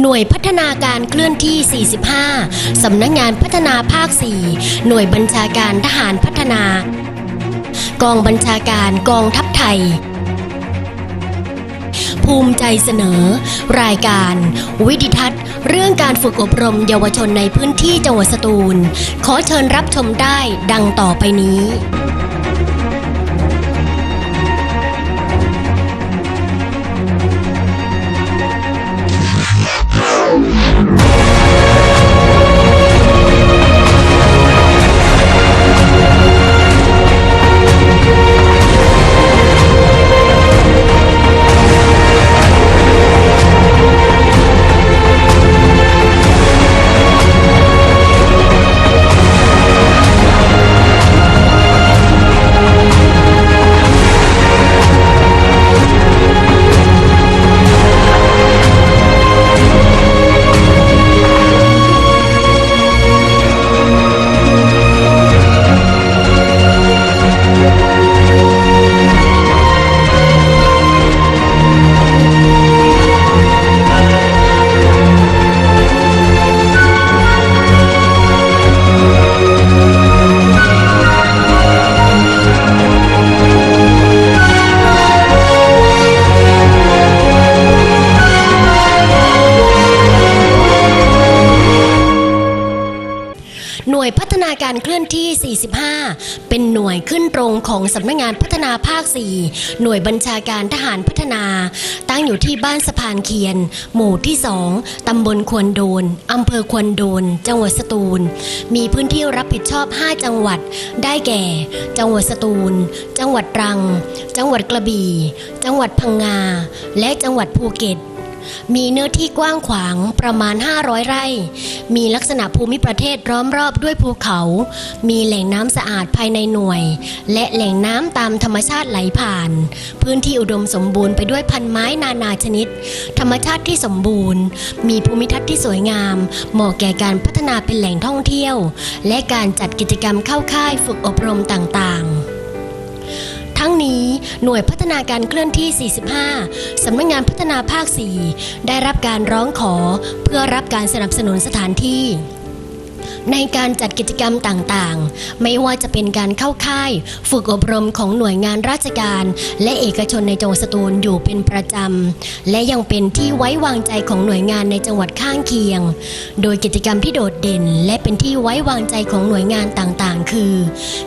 หน่วยพัฒนาการเคลื่อนที่ 45 สำนักงานพัฒนาภาค 4 หน่วยบัญชาการทหารพัฒนา กองบัญชาการกองทัพไทย ภูมิใจเสนอ รายการ วิดิทัศน์ เรื่องการฝึกอบรมเยาวชนในพื้นที่จังหวัดสตูล ขอเชิญรับชมได้ดังต่อไปนี้ การเคลื่อนที่ 45 เป็นหน่วยขึ้นตรงของสำนักงานพัฒนาภาค 4 หน่วยบัญชาการทหารพัฒนา ตั้งอยู่ที่บ้านสะพานเคียน หมู่ที่ 2 ตำบลควนโดน อำเภอควนโดน จังหวัดสตูล มีพื้นที่รับผิดชอบ 5 จังหวัด ได้แก่ จังหวัดสตูล จังหวัดตรัง จังหวัดกระบี่ จังหวัดพังงา และจังหวัดภูเก็ต มีเนื้อที่กว้างขวางประมาณ 500 ไร่ มีลักษณะภูมิประเทศล้อมรอบด้วยภูเขา มีแหล่งน้ำสะอาดภายในหน่วย และแหล่งน้ำตามธรรมชาติไหลผ่าน พื้นที่อุดมสมบูรณ์ไปด้วยพันไม้นานาชนิด ธรรมชาติที่สมบูรณ์ มีภูมิทัศน์ที่สวยงาม เหมาะแก่การพัฒนาเป็นแหล่งท่องเที่ยว และการจัดกิจกรรมเข้าค่ายฝึกอบรมต่างๆ ทั้งนี้หน่วยพัฒนาการเคลื่อนที่ 45 สำนักงานพัฒนาภาค 4 ได้รับการร้องขอเพื่อรับการสนับสนุนสถานที่ ในการจัดกิจกรรมต่างๆ ไม่ว่าจะเป็นการเข้าค่าย ฝึกอบรมของหน่วยงานราชการ และเอกชนในจังหวัดสตูลอยู่เป็นประจำ และยังเป็นที่ไว้วางใจของหน่วยงานในจังหวัดข้างเคียง โดยกิจกรรมที่โดดเด่น และเป็นที่ไว้วางใจของหน่วยงานต่างๆ คือ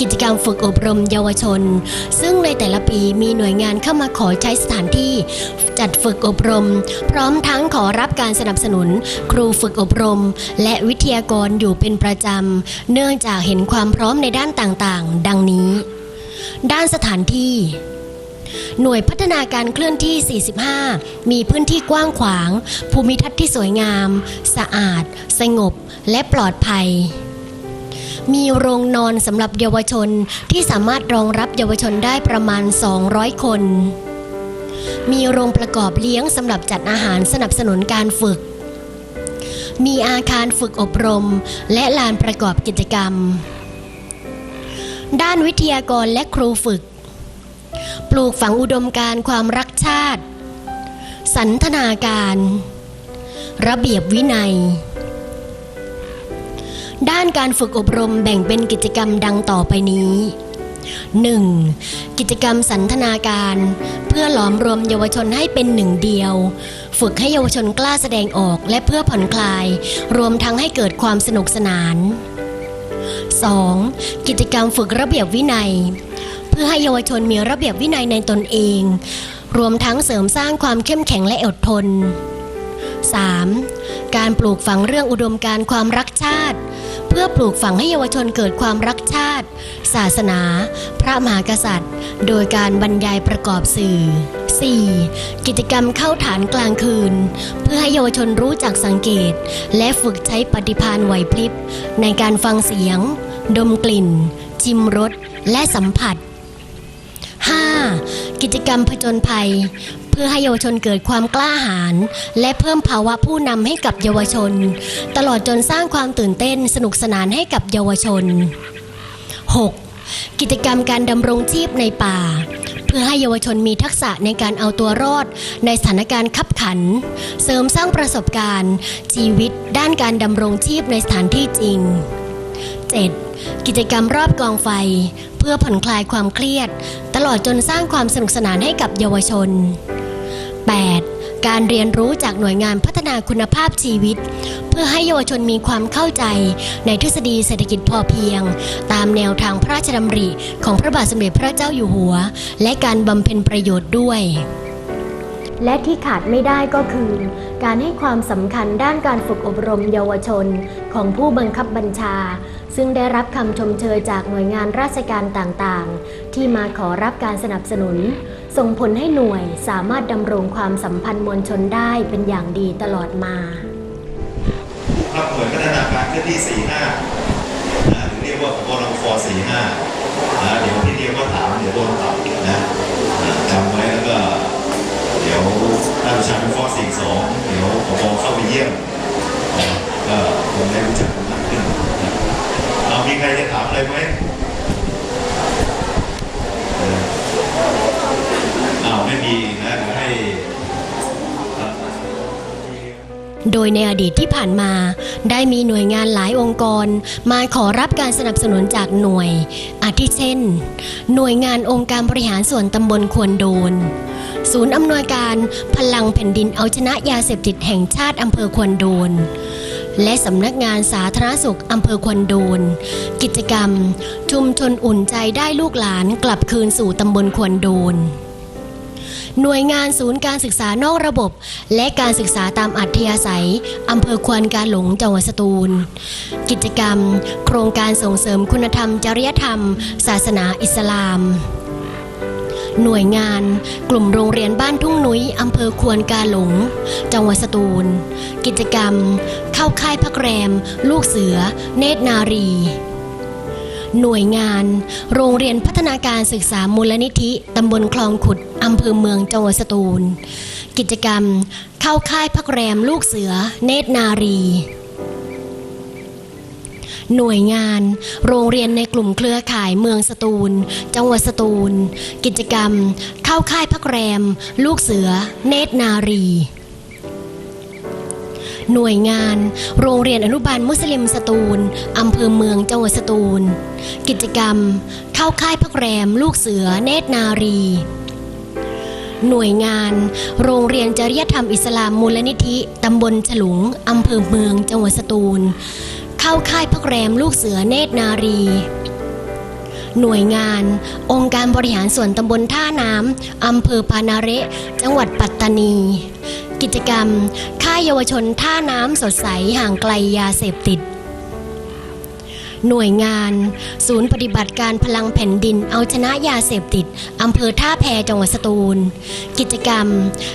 กิจกรรมฝึกอบรมเยาวชน ซึ่งในแต่ละปีมีหน่วยงานเข้ามาขอใช้สถานที่ จัดฝึกอบรม พร้อมทั้งขอรับการสนับสนุน ครูฝึกอบรม และวิทยากรอยู่เป็นประจำ เนื่องจากเห็นความพร้อมในด้านต่างๆ ดังนี้ ด้านสถานที่ หน่วยพัฒนาการเคลื่อนที่ 45 มีพื้นที่กว้างขวาง ภูมิทัศน์ที่สวยงาม สะอาด สงบ และปลอดภัยมีโรงนอนสำหรับเยาวชนที่สามารถรองรับเยาวชนได้ประมาณ 200 คน มีโรงประกอบเลี้ยงสำหรับจัดอาหารสนับสนุนการฝึก มีอาคารฝึกอบรม และลานประกอบกิจกรรม ด้านวิทยากรและครูฝึก ปลูกฝังอุดมการณ์ความรักชาติ สันทนาการ ระเบียบวินัย ด้านการฝึกอบรมแบ่งเป็นกิจกรรมดังต่อไปนี้ 1. กิจกรรมสันทนาการ เพื่อหลอมรวมเยาวชนให้เป็นหนึ่งเดียว ฝึกให้เยาวชนกล้าแสดงออกและเพื่อผ่อนคลาย รวมทั้งให้เกิดความสนุกสนาน 2. กิจกรรมฝึกระเบียบวินัย เพื่อให้เยาวชนมีระเบียบวินัยในตนเอง รวมทั้งเสริมสร้างความเข้มแข็งและอดทน 3. การปลูกฝังเรื่องอุดมการความรักชาติ เพื่อปลูกฝังให้เยาวชนเกิดความรักชาติ ศาสนา พระมหากษัตริย์ โดยการบรรยายประกอบสื่อ 4. กิจกรรมเข้าฐานกลางคืน เพื่อให้เยาวชนรู้จักสังเกต และฝึกใช้ปฏิภาณไหวพริบ ในการฟังเสียง ดมกลิ่นชิมรสและสัมผัส 5. กิจกรรมผจญภัย พื่อให้เยาวชนเกิดความกล้าหาญและเพิ่มภาวะผู้นำให้กับเยาวชน ตลอดจนสร้างความตื่นเต้นสนุกสนานให้กับเยาวชน 6. กิจกรรมการดำรงชีพในป่า เพื่อให้เยาวชนมีทักษะในการเอาตัวรอด ในสถานการณ์ขับขัน เสริมสร้างประสบการณ์ ชีวิตด้านการดำรงชีพในสถานที่จริง 7. กิจกรรมรอบกองไฟ เพื่อผ่อนคลายความเครียด ตลอดจนสร้างความสนุกสนานให้กับเยาวชน 8. การเรียนรู้จากหน่วยงานพัฒนาคุณภาพชีวิต เพื่อให้เยาวชนมีความเข้าใจ ในทฤษฎีเศรษฐกิจพอเพียง ตามแนวทางพระราชดำริ ของพระบาทสมเด็จพระเจ้าอยู่หัว และการบำเพ็ญประโยชน์ด้วย และที่ขาดไม่ได้ก็คือ การให้ความสำคัญด้านการฝึกอบรมเยาวชนของผู้บังคับบัญชา ซึ่งได้รับคำชมเชยจากหน่วยงานราชการต่างๆ ที่มาขอรับการสนับสนุน ส่งผลให้หน่วยสามารถดำรงความสัมพันธ์มวลชนได้เป็นอย่างดีตลอดมาครับหน่วยพัฒนาการเคลื่อนที่ 45นะหรือเรียกว่าบรฟ45นะเดี๋ยวที่เรียกว่าถามเดี๋ยวโดนปรับนะอ่าจำไว้แล้วก็ เดี๋ยวถ้าประชาชนฟอ42เดี๋ยวปปเข้าไปเยี่ยมนะก็คงได้รู้จักกันมากขึ้นนะเอามีใครจะถามอะไรไหมเอออ้าวไม่มีนะเดี๋ยวให้ โดยในอดีตที่ผ่านมา ได้มีหน่วยงานหลายองค์กร มาขอรับการสนับสนุนจากหน่วย อาทิเช่น หน่วยงานองค์การบริหารส่วนตำบลควนโดน ศูนย์อำนวยการพลังแผ่นดินเอาชนะยาเสพติดแห่งชาติอำเภอควนโดนและสำนักงานสาธารณสุขอำเภอควนโดน กิจกรรม ชุมชนอุ่นใจได้ลูกหลานกลับคืนสู่ตำบลควนโดน หน่วยงานศูนย์การศึกษานอกระบบ และการศึกษาตามอัธยาศัย อำเภอควนกาหลงจังหวัดสตูล กิจกรรม โครงการส่งเสริมคุณธรรม จริยธรรม ศาสนาอิสลาม หน่วยงาน กลุ่มโรงเรียนบ้านทุ่งนุ้ยอำเภอควนกาหลง จังหวัดสตูล กิจกรรม เข้าค่ายพักแรม ลูกเสือ เนตรนารี หน่วยงาน โรงเรียนพัฒนาการศึกษามูลนิธิตำบลคลองขุดอำเภอเมืองจังหวัดสตูล กิจกรรม เข้าค่ายพักแรมลูกเสือ เนตรนารี หน่วยงาน โรงเรียนในกลุ่มเครือข่ายเมืองสตูล จังหวัดสตูล กิจกรรม เข้าค่ายพักแรม ลูกเสือ เนตรนารี หน่วยงาน โรงเรียนอนุบาลมุสลิมสตูลอำเภอเมืองจังหวัดสตูล กิจกรรม เข้าค่ายพักแรม ลูกเสือเนตรนารี หน่วยงาน โรงเรียนจริยธรรมอิสลามมูลนิธิตำบลฉลุงอำเภอเมืองจังหวัดสตูล เข้าค่ายพักแรม ลูกเสือเนตรนารีหน่วยงาน องค์การบริหารส่วนตำบลท่าน้ำอำเภอปานาเระ จังหวัดปัตตานี กิจกรรม ค่ายเยาวชนท่าน้ำสดใสห่างไกลยาเสพติด หน่วยงาน ศูนย์ปฏิบัติการพลังแผ่นดินเอาชนะยาเสพติดอำเภอท่าแพจังหวัดสตูล กิจกรรม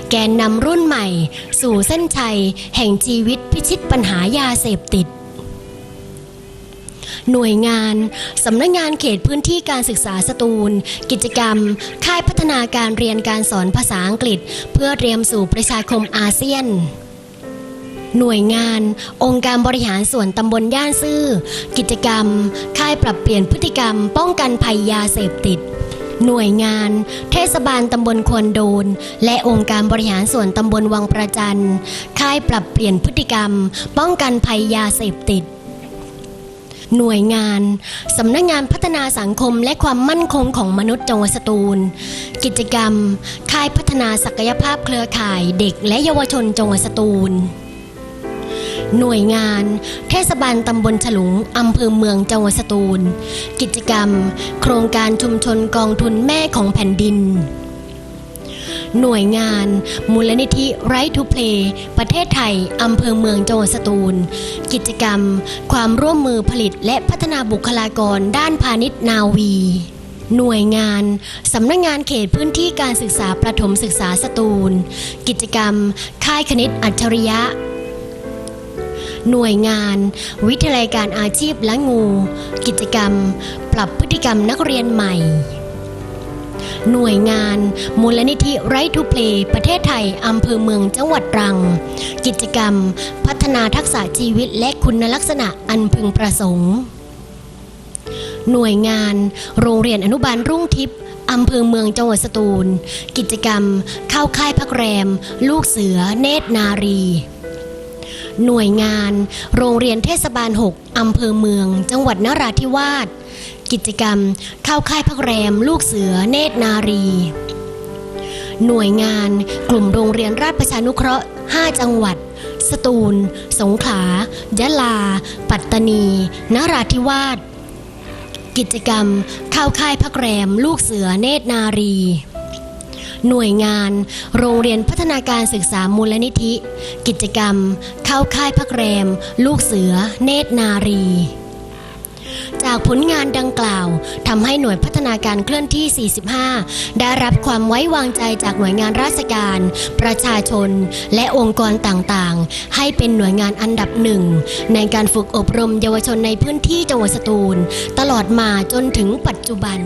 แกนนำรุ่นใหม่ สู่เส้นชัย แห่งชีวิตพิชิตปัญหายาเสพติด หน่วยงานสำนักงานเขตพื้นที่การศึกษาสตูล กิจกรรม ค่ายพัฒนาการเรียนการสอนภาษาอังกฤษ เพื่อเตรียมสู่ประชาคมอาเซียนหน่วยงาน องค์การบริหารส่วนตำบลย่านซื่อ กิจกรรม ค่ายปรับเปลี่ยนพฤติกรรม ป้องกันภัยยาเสพติด หน่วยงาน เทศบาลตำบลควนโดน และองค์การบริหารส่วนตำบลวังประจัน ค่ายปรับเปลี่ยนพฤติกรรม ป้องกันภัยยาเสพติด หน่วยงาน สำนักงานพัฒนาสังคมและความมั่นคงของมนุษย์จังหวัดสตูล กิจกรรม ค่ายพัฒนาศักยภาพเครือข่ายเด็กและเยาวชนจังหวัดสตูล หน่วยงาน เทศบาลตำบลฉลุงอำเภอเมืองจังหวัดสตูล กิจกรรม โครงการชุมชนกองทุนแม่ของแผ่นดิน หน่วยงาน มูลนิธิ Right to Play ประเทศไทย อำเภอเมืองจังหวัดสตูล กิจกรรม ความร่วมมือผลิตและพัฒนาบุคลากรด้านพาณิชย์นาวี หน่วยงาน สำนักงานเขตพื้นที่การศึกษาประถมศึกษาสตูล กิจกรรม ค่ายคณิตอัจฉริยะ หน่วยงาน วิทยาลัยการอาชีพและงู กิจกรรม ปรับพฤติกรรมนักเรียนใหม่ หน่วยงาน มูลนิธิ Right to Play ประเทศไทย อำเภอเมืองจังหวัดตรัง กิจกรรม พัฒนาทักษะชีวิตและคุณลักษณะอันพึงประสงค์ หน่วยงาน โรงเรียนอนุบาลรุ่งทิพย์อำเภอเมืองจังหวัดสตูล กิจกรรม เข้าค่ายพักแรม ลูกเสือ เนตรนารี หน่วยงาน โรงเรียนเทศบาล 6 อำเภอเมือง จังหวัดนราธิวาส กิจกรรม เข้าค่ายพักแรม ลูกเสือ เนตรนารี หน่วยงาน กลุ่มโรงเรียนราชประชานุเคราะห์ 5 จังหวัด สตูล สงขลายะลา ปัตตานีนราธิวาสกิจกรรม เข้าค่ายพักแรม ลูกเสือ เนตรนารีหน่วยงาน โรงเรียนพัฒนาการศึกษามูลนิธิ กิจกรรม เข้าค่ายพักแรม ลูกเสือ เนตรนารี จากผลงานดังกล่าวทำให้หน่วยพัฒนาการเคลื่อนที่ 45 ได้รับความไว้วางใจจากหน่วยงานราชการ ประชาชน และองค์กรต่างๆ ให้เป็นหน่วยงานอันดับหนึ่ง ในการฝึกอบรมเยาวชนในพื้นที่จังหวัดสตูล ตลอดมาจนถึงปัจจุบัน